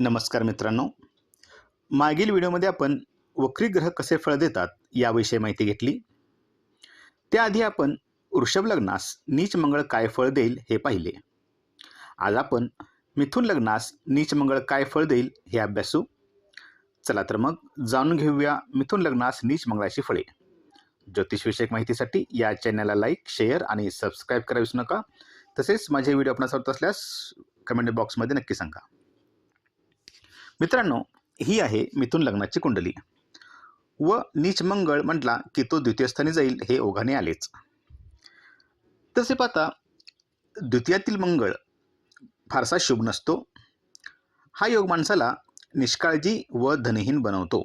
नमस्कार मित्रांनो. मागील व्हिडिओमध्ये आपण वक्री ग्रह कसे फळ देतात याविषयी माहिती घेतली. त्याआधी आपण वृषभ लग्नास नीच मंगळ काय फळ देईल हे पाहिले. आज आपण मिथुन लग्नास नीच मंगळ काय फळ देईल हे अभ्यासू. चला तर मग जाणून घेऊया मिथुन लग्नास नीच मंगळाची फळे. ज्योतिषविषयक माहितीसाठी या चॅनलला लाईक शेअर आणि सबस्क्राईब करा विसरू नका. तसेच माझे व्हिडिओ आपणास आवडत असल्यास कमेंट बॉक्समध्ये नक्की सांगा. मित्रांनो ही आहे मिथून लग्नाची कुंडली. व नीच मंगळ म्हटला की तो द्वितीय स्थानी जाईल हे ओघाने आलेच. तसे पाहता द्वितीयातील मंगळ फारसा शुभ नसतो. हा योग माणसाला निष्काळजी व धनहीन बनवतो.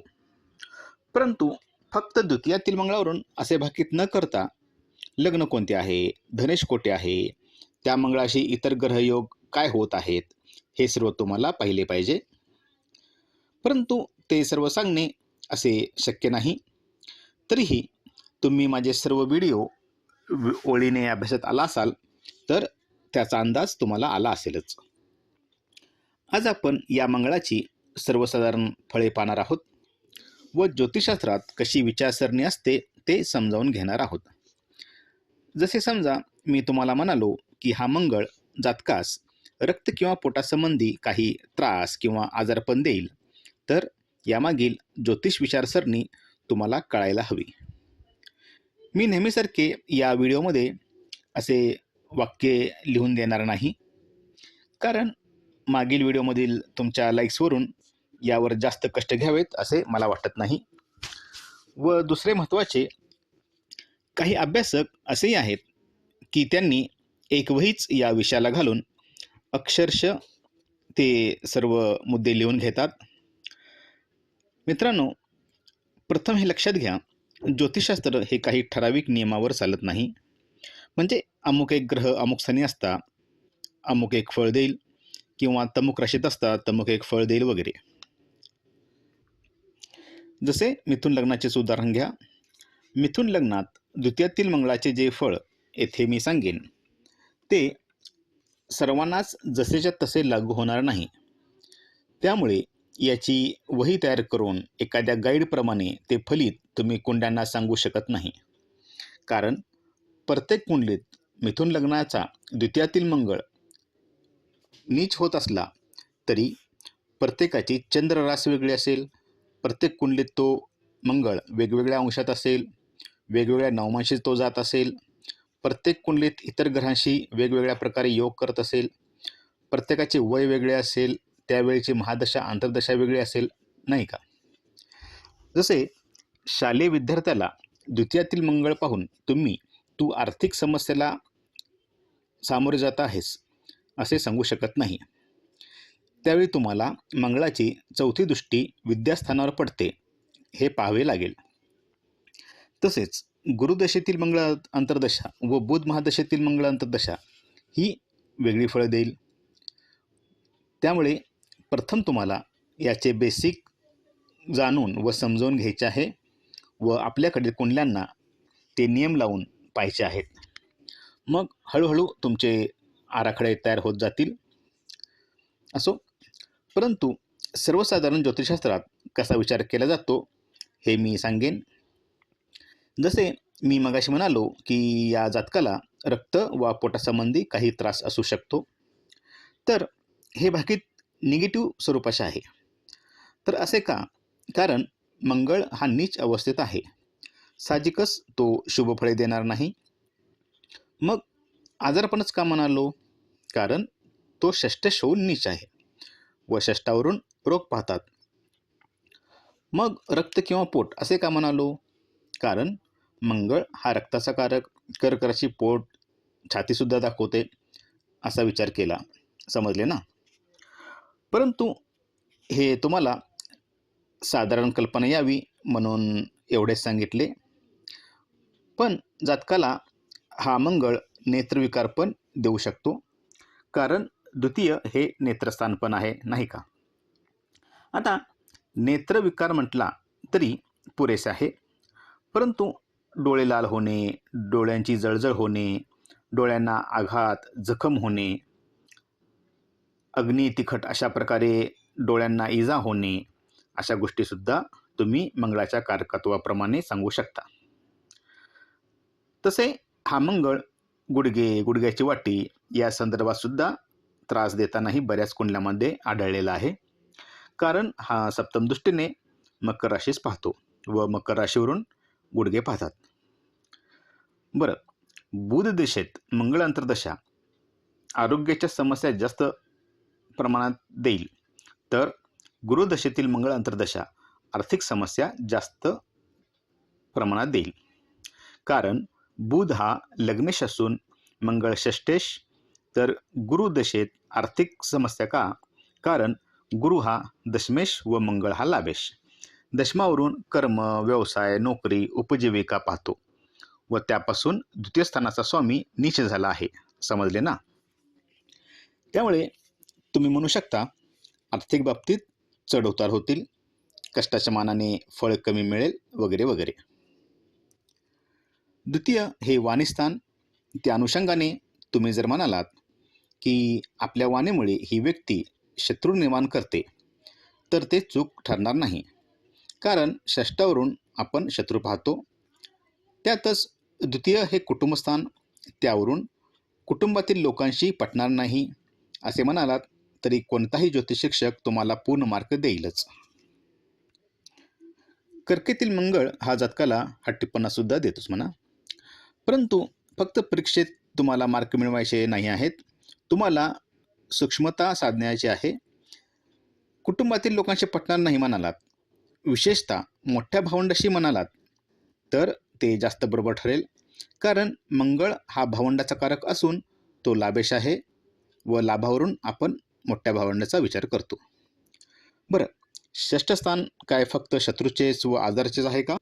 परंतु फक्त द्वितीयातील मंगळावरून असे भाकीत न करता लग्न कोणते आहे धनेश कोठे आहे त्या मंगळाशी इतर ग्रहयोग काय होत आहेत हे सर्व तुम्हाला पाहिले पाहिजे. परंतु ते सर्व सांगणे असे शक्य नाही. तरीही तुम्ही माझे सर्व व्हिडिओ ओळीने अभ्यासात आला असाल तर त्याचा अंदाज तुम्हाला आला असेलच. आज आपण या मंगळाची सर्वसाधारण फळे पाहणार आहोत व ज्योतिषशास्त्रात कशी विचारसरणी असते ते समजावून घेणार आहोत. जसे समजा मी तुम्हाला म्हणालो की हा मंगळ जातकास रक्त किंवा पोटासंबंधी काही त्रास किंवा आजारपण देईल. तर यामागील ज्योतिष विचारसरणी तुम्हाला कळायला हवी. मी नेहमीसारखे या व्हिडिओमध्ये असे वाक्य लिहून देणार नाही. कारण मागील व्हिडिओमधील तुमच्या लाईक्सवरून यावर जास्त कष्ट घ्यावेत असे मला वाटत नाही. व दुसरे महत्त्वाचे काही अभ्यासक असेही आहेत की त्यांनी एक वहीच या विषयाला घालून अक्षरशः ते सर्व मुद्दे लिहून घेतात. मित्रांनो प्रथम हे लक्षात घ्या ज्योतिषशास्त्र हे काही ठराविक नियमावर चालत नाही. म्हणजे अमुक एक ग्रह अमुक सनी असता अमुक एक फळ देईल किंवा तमुक राशीत असता तमुक एक फळ देईल वगैरे. जसे मिथुन लग्नाचेच उदाहरण घ्या. मिथुन लग्नात द्वितीयातील मंगळाचे जे फळ येथे मी सांगेन ते सर्वांनाच जसेच्या तसे लागू होणार नाही. त्यामुळे याची वही तयार करून एखाद्या गाईडप्रमाणे ते फलित तुम्ही कुंड्यांना सांगू शकत नाही. कारण प्रत्येक कुंडलीत मिथुन लग्नाचा द्वितीयातील मंगळ नीच होत असला तरी प्रत्येकाची चंद्ररास वेगळी असेल प्रत्येक कुंडलीत तो मंगळ वेगवेगळ्या अंशात असेल वेगवेगळ्या नवमांशी तो जात असेल प्रत्येक कुंडलीत इतर ग्रहांशी वेगवेगळ्या प्रकारे योग करत असेल प्रत्येकाचे वय वेगळे असेल त्यावेळेची महादशा आंतरदशा वेगळी असेल नाही का? जसे शालेय विद्यार्थ्याला द्वितीयातील मंगळ पाहून तुम्ही तू आर्थिक समस्येला सामोरे जात आहेस असे सांगू शकत नाही. त्यावेळी तुम्हाला मंगळाची चौथी दृष्टी विद्यास्थानावर पडते हे पाहावे लागेल. तसेच गुरुदशेतील मंगळ अंतर्दशा व बुध महादशेतील मंगळ अंतर्दशा ही वेगळी फळं देईल. त्यामुळे प्रथम तुम्हाला याचे बेसिक जाणून व समजावून घ्यायचे आहे व आपल्याकडील कुंडल्यांना ते नियम लावून पाहायचे आहेत. मग हळूहळू तुमचे आराखडे तयार होत जातील. असो परंतु सर्वसाधारण ज्योतिषशास्त्रात कसा विचार केला जातो हे मी सांगेन. जसे मी मगाशी म्हणालो की या जातकाला रक्त वा पोटासंबंधी काही त्रास असू शकतो. तर हे भाकीत निगेटिव्ह स्वरूपाचे आहे. तर असे का? कारण मंगळ हा नीच अवस्थेत आहे. साहजिकच तो शुभफळे देणार नाही. मग आजारपणच का म्हणालो? कारण तो षष्ठ होऊन नीच आहे. व षष्टावरून रोग पाहतात. मग रक्त किंवा पोट असे का म्हणालो? कारण मंगळ हा रक्ताचा कारक कर्कराची पोट छातीसुद्धा दाखवते असा विचार केला. समजले ना? परंतु हे तुम्हाला साधारण कल्पना यावी म्हणून एवढेच सांगितले. पण जातकाला हा मंगळ नेत्रविकार पण देऊ शकतो. कारण द्वितीय हे नेत्रस्थान पण आहे नाही का? आता नेत्रविकार म्हटला तरी पुरेसे आहे. परंतु डोळे लाल होणे डोळ्यांची जळजळ होणे डोळ्यांना आघात जखम होणे अग्नी तिखट अशा प्रकारे डोळ्यांना इजा होणे अशा गोष्टीसुद्धा तुम्ही मंगळाच्या कारकत्वाप्रमाणे सांगू शकता. तसे हा मंगळ गुडघे गुडघ्याची वाटी या संदर्भातसुद्धा त्रास देतानाही बऱ्याच कुंडल्यामध्ये आढळलेला आहे. कारण हा सप्तम दृष्टीने मकर राशीस पाहतो व मकर राशीवरून गुडघे पाहतात. बरं बुध दिशेत मंगळ अंतर्दशा आरोग्याच्या समस्या जास्त प्रमाणात देईल. तर गुरुदशेतील मंगळ अंतर्दशा आर्थिक समस्या जास्त प्रमाणात देईल. कारण बुध हा लग्नेश असून मंगळ षष्टेश तर गुरुदशेत आर्थिक समस्या का? कारण गुरु हा दशमेश व मंगळ हा लाभेश. दशमावरून कर्म व्यवसाय नोकरी उपजीविका पाहतो. व त्यापासून द्वितीय स्थानाचा स्वामी नीच झाला आहे. समजले ना? त्यामुळे तुम्ही म्हणू शकता आर्थिक बाबतीत चढउतार होतील कष्टाच्या मानाने फळ कमी मिळेल वगैरे वगैरे. द्वितीय हे वाणीस्थान त्या अनुषंगाने तुम्ही जर म्हणालात की आपल्या वाणीमुळे ही व्यक्ती शत्रू निर्माण करते तर ते चूक ठरणार नाही. कारण षष्टावरून आपण शत्रू पाहतो. त्यातच द्वितीय हे कुटुंबस्थान त्यावरून कुटुंबातील लोकांशी पटणार नाही असे म्हणालात तरी कोणताही ज्योतिषशिक्षक तुम्हाला पूर्ण मार्क देईलच. कर्केतील मंगळ हा जातकाला हट्टीपणासुद्धा देतोच म्हणा. परंतु फक्त परीक्षेत तुम्हाला मार्क मिळवायचे नाही आहेत. तुम्हाला सूक्ष्मता साधण्याची आहे. कुटुंबातील लोकांशी पटणार नाही म्हणालात. विशेषतः मोठ्या भावंडाशी म्हणालात. तर ते जास्त बरोबर ठरेल. कारण मंगळ हा भावंडाचा कारक असून तो लाभेश आहे व लाभावरून आपण मोठ्या भावंडाचा विचार करतो. बरं षष्ठस्थान काय फक्त शत्रूचेच व आजारचेच आहे का?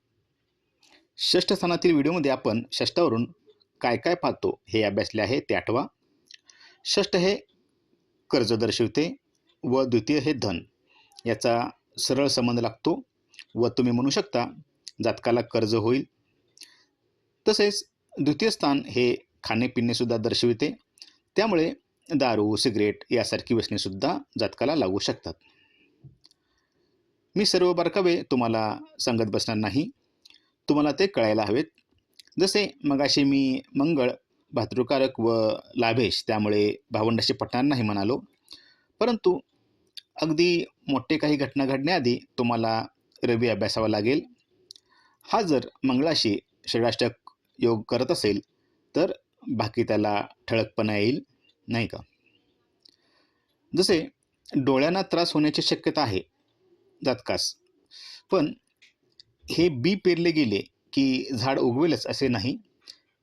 षष्ठस्थानातील व्हिडिओमध्ये आपण षष्ठावरून काय काय पाहतो हे अभ्यासले आहे ते आठवा. षष्ठ हे कर्ज दर्शवते व द्वितीय हे धन. याचा सरळ संबंध लागतो व तुम्ही म्हणू शकता जातकाला कर्ज होईल. तसेच द्वितीय स्थान हे खाणेपिणेसुद्धा दर्शविते. त्यामुळे दारू सिगरेट यासारखी व्यसनेसुद्धा जातकाला लागू शकतात. मी सर्व बारकावे तुम्हाला सांगत बसणार नाही. तुम्हाला ते कळायला हवेत. जसे मगाशी मी मंगळ भातृकारक व लाभेश त्यामुळे भावंडाशी पटणार नाही म्हणालो. परंतु अगदी मोठे काही घटना घडण्याआधी तुम्हाला रवी अभ्यासावा लागेल. हा जर मंगळाशी षडाष्टक योग करत असेल तर बाकी त्याला ठळकपणा येईल. नाही का? जसे डोळ्यांना त्रास होण्याची शक्यता आहे जातकास पण हे बी पेरले गेले की झाड उगवेलच असे नाही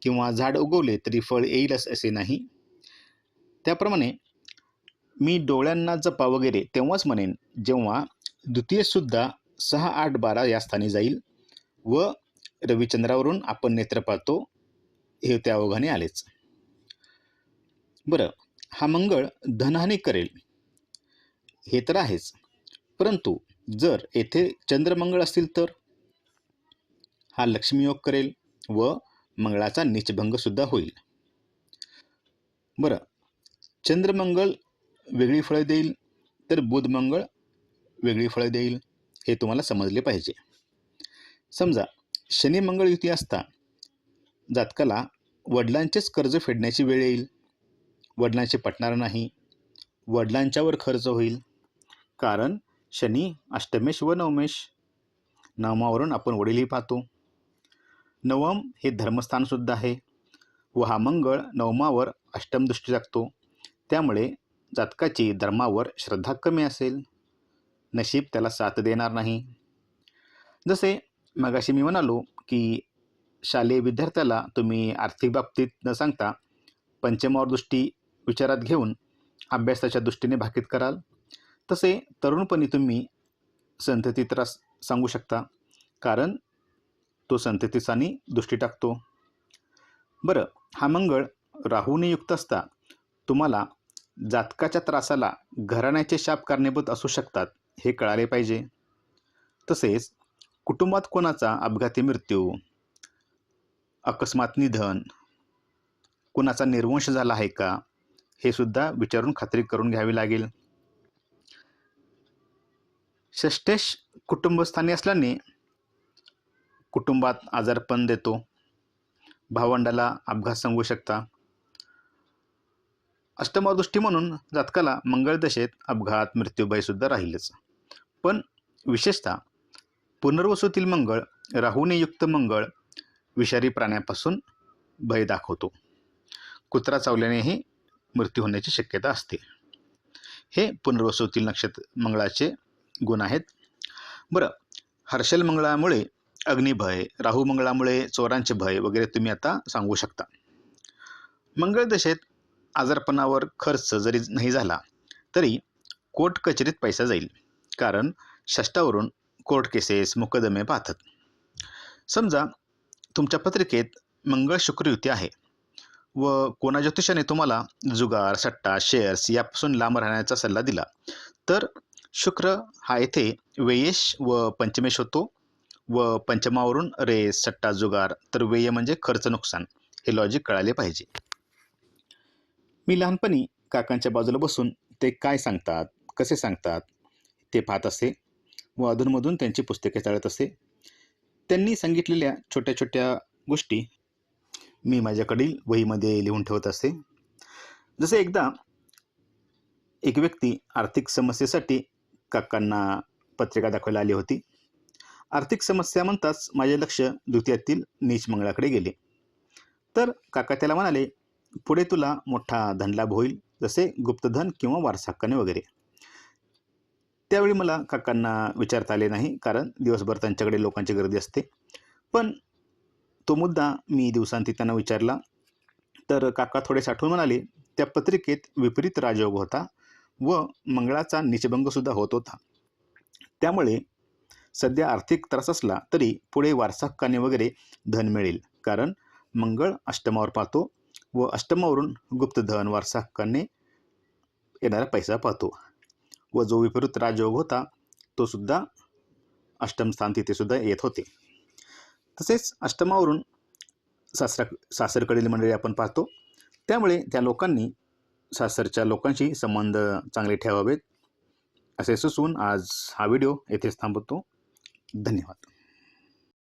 किंवा झाड उगवले तरी फळ येईलच असे नाही. त्याप्रमाणे मी डोळ्यांना जपा वगैरे तेव्हाच म्हणेन जेव्हा द्वितीयसुद्धा सहा आठ बारा या स्थानी जाईल व रविचंद्रावरून आपण नेत्र पाहतो हे त्या ओघाने आलेच. बरं हा मंगळ धनहानी करेल. हे तर आहेच. परंतु जर येथे चंद्रमंगळ असतील तर? हा लक्ष्मीयोग करेल व मंगळाचा निचभंगसुद्धा होईल. बरं चंद्रमंगळ वेगळी फळं देईल तर बुधमंगळ वेगळी फळं देईल हे तुम्हाला समजले पाहिजे. समजा शनी मंगळ युती असता जातकाला वडिलांचेच कर्ज फेडण्याची वेळ येईल. वडिलांचे पटणार नाही. वडिलांच्यावर खर्च होईल. कारण शनी अष्टमेश व नवमेश नवमावरून आपण वडीलही पाहतो. नवम हे धर्मस्थानसुद्धा आहे. व हा मंगळ नवमावर अष्टम दृष्टी त्यामुळे जातकाची धर्मावर श्रद्धा कमी असेल. नशीब त्याला साथ देणार नाही. जसे मगाशी मी म्हणालो की शालेय विद्यार्थ्याला तुम्ही आर्थिक बाबतीत न सांगता पंचमावर दृष्टी विचारात घेऊन अभ्यासाच्या दृष्टीने भाकीत कराल. तसे तरुणपणी तुम्ही संतती त्रास सांगू शकता कारण तो संततीसानी दृष्टी टाकतो. बरं हा मंगळ राहूने युक्त असता तुम्हाला जातकाच्या त्रासाला घराण्याचे शाप कारणीभूत असू शकतात हे कळाले पाहिजे. तसेच कुटुंबात कोणाचा अपघाती मृत्यू अकस्मात निधन कुणाचा निर्वंश झाला आहे का हे सुद्धा विचारून खात्री करून घ्यावी लागेल. षष्टेश कुटुंबस्थानी असल्याने कुटुंबात आजारपण देतो. भावंडाला अपघात सांगू शकता. अष्टमादृष्टी म्हणून जातकाला मंगळदशेत अपघात मृत्यूभयसुद्धा राहीलच. पण विशेषतः पुनर्वसूतील मंगळ राहूने युक्त मंगळ विषारी प्राण्यापासून भय दाखवतो. कुत्रा चावल्यानेही मृत्यू होण्याची शक्यता असते. हे पुनर्वसूतील नक्षत्र मंगळाचे गुण आहेत. बरं हर्षल मंगळामुळे अग्निभय राहू मंगळामुळे चोरांचे भय वगैरे तुम्ही आता सांगू शकता. मंगळ दशेत आजारपणावर खर्च जरी नाही झाला तरी कोर्ट कचेरीत पैसा जाईल. कारण षष्टावरून कोर्ट केसेस मुकदमे पाहतात. समजा तुमच्या पत्रिकेत मंगळ शुक्र युती आहे. व कोणा ज्योतिषाने तुम्हाला जुगार सट्टा शेअर्स यापासून लांब राहण्याचा सल्ला दिला. तर शुक्र हा येथे व्ययेश व पंचमेश होतो व पंचमावरून रेस सट्टा जुगार. तर व्यय म्हणजे खर्च नुकसान. हे लॉजिक कळाले पाहिजे. मी लहानपणी काकांच्या बाजूला बसून ते काय सांगतात कसे सांगतात ते पाहत असे व अधूनमधून त्यांची पुस्तके चाळत असे. त्यांनी सांगितलेल्या छोट्या छोट्या गोष्टी मी माझ्याकडील वहीमध्ये लिहून ठेवत असे जसे एकदा एक व्यक्ती आर्थिक समस्येसाठी काकांना पत्रिका दाखवायला आली होती. आर्थिक समस्या म्हणताच माझे लक्ष द्वितीयातील नीच मंगळाकडे गेले. तर काका त्याला म्हणाले पुढे तुला मोठा धनलाभ होईल जसे गुप्तधन किंवा वारसाहक्काने वगैरे. त्यावेळी मला काकांना विचारता आले नाही कारण दिवसभर त्यांच्याकडे लोकांची गर्दी असते. पण तो मुद्दा मी दिवसांती त्यांना विचारला. तर काका थोडे साठवून म्हणाले त्या पत्रिकेत विपरीत राजयोग होता व मंगळाचा निचभंगसुद्धा होत होता. त्यामुळे सध्या आर्थिक त्रास असला तरी पुढे वारसाहक्काने वगैरे धन मिळेल. कारण मंगळ अष्टमावर पाहतो व अष्टमावरून गुप्तधन वारसाहक्काने येणारा पैसा पाहतो. व जो विपरीत राजयोग होता तो सुद्धा तिथेसुद्धा येत होते. तसेच अष्टमावरून सासरा सासरकडील मंडळी आपण पाहतो. त्यामुळे त्या लोकांनी सासरच्या लोकांशी संबंध चांगले ठेवावेत. असे सुचवून आज हा व्हिडिओ येथेच थांबवतो. धन्यवाद.